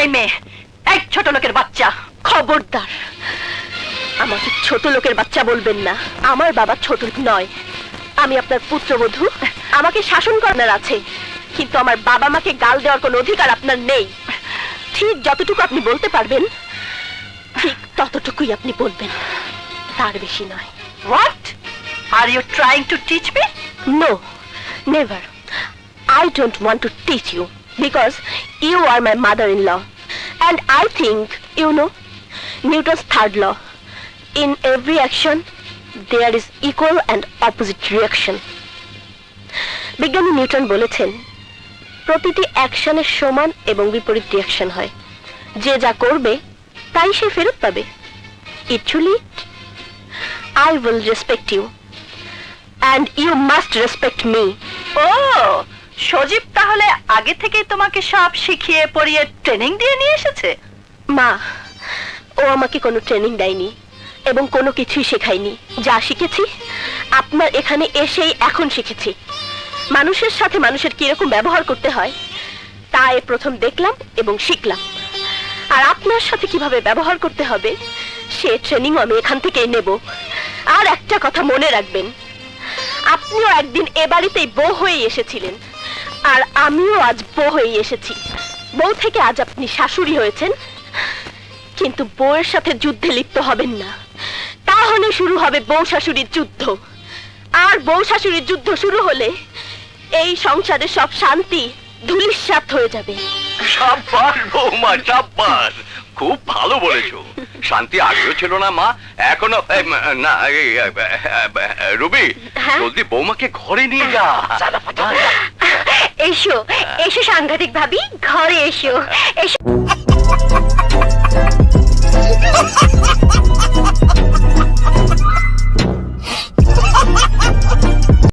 এই মেয়ে এক ছোট লোকের বাচ্চা। খবরদার। আমাকে ছোট লোকের বাচ্চা বলবেন না। আমার বাবা ছোট নয়। আমি আপনার পুত্রবধূ। আমাকে শাসন করার আছে। কিন্তু আমার বাবা মাকে গাল দেওয়ার কোনো অধিকার আপনার নেই। ঠিক যতটুকু আপনি বলতে পারবেন ঠিক ততটুকুই আপনি বলবেন। তার বেশি নয়। What are you trying to teach me No, never. I don't want to teach you because you are my mother-in-law. And I think you know Newton's third law. In every action, there is equal and opposite reaction. বিজ্ঞানী Newton বলেছেন প্রতিটি অ্যাকশনের সমান এবং বিপরীত reaction হয় যে যা করবে তাই সে ফেরত পাবে equally I will respect you and you must respect me. ও সজীব তাহলে আগে থেকেই তোমাকে সব শিখিয়ে পড়িয়ে ট্রেনিং দিয়ে নিয়ে এসেছে? মা, ও আমাকে কোনো ট্রেনিং দেয়নি এবং কোনো কিছুই শেখায়নি। যা শিখেছি, আপনার এখানে এসেই এখন শিখেছি। মানুষের সাথে মানুষের কীরকম ব্যবহার করতে হয়, তা এ প্রথম দেখলাম এবং শিখলাম। আর আপনার সাথে কীভাবে ব্যবহার করতে হবে, সে ট্রেনিং আমি এখান থেকেই নেব। আর একটা কথা মনে রাখবেন, আপনিও একদিন এ বাড়িতেই বউ হয়ে এসেছিলেন। আর আমিও আজ বউ হয়ে এসেছি। বউ থেকে আজ আপনি শাশুড়ি হয়েছেন। কিন্তু বউয়ের সাথে যুদ্ধে লিপ্ত হবেন না। তাহলে শুরু হবে বউ শাশুড়ির যুদ্ধ। আর বউ শাশুড়ির যুদ্ধ শুরু হলে এই সংসারে সব শান্তি ধুলিস্বাত হয়ে যাবে। সাব্বাস বৌমা সাব্বাস। খুব ভালো বলেছ। শান্তি আগেও ছিল না মা। এখনও না রুবি হ্যাঁ? জলদি বৌমাকে ঘরে নিয়ে যা। এসো এসো সাংঘাতিক ভাবি ঘরে এসো। এসো।